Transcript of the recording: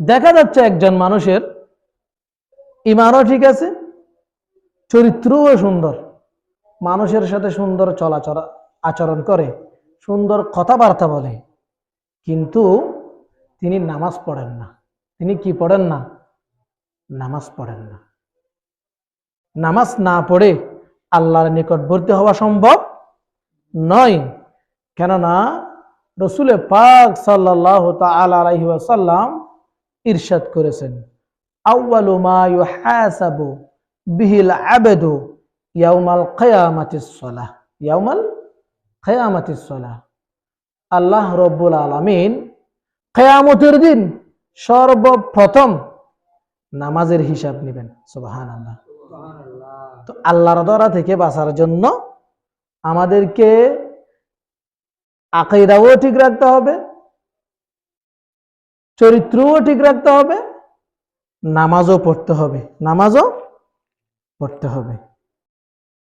দেখা যাচ্ছে একজন মানুষের ইমানও ঠিক আছে, চরিত্রও সুন্দর, মানুষের সাথে সুন্দর চলাচলা, আচরণ করে, সুন্দর কথাবার্তা বলে, কিন্তু তিনি নামাজ পড়েন না। তিনি কি পড়েন না? নামাজ পড়েন না। নামাজ না পড়ে আল্লাহর নিকটবর্তী হওয়া সম্ভব নয়। কেননা রসুলে পাক সাল্লাহ ওয়াসাল্লাম ইরশাদ করেছেন। আল্লাহ রব্বুল আলামিন কিয়ামতের দিন সর্বপ্রথম নামাজের হিসাব নেবেন। সুবহানাল্লাহ। তো আল্লাহর দ্বারা থেকে বাঁচার জন্য আমাদেরকে আকিদাও ঠিক রাখতে হবে চরিত্রও ঠিক রাখতে হবে নামাজও পড়তে হবে। নামাজও পড়তে হবে।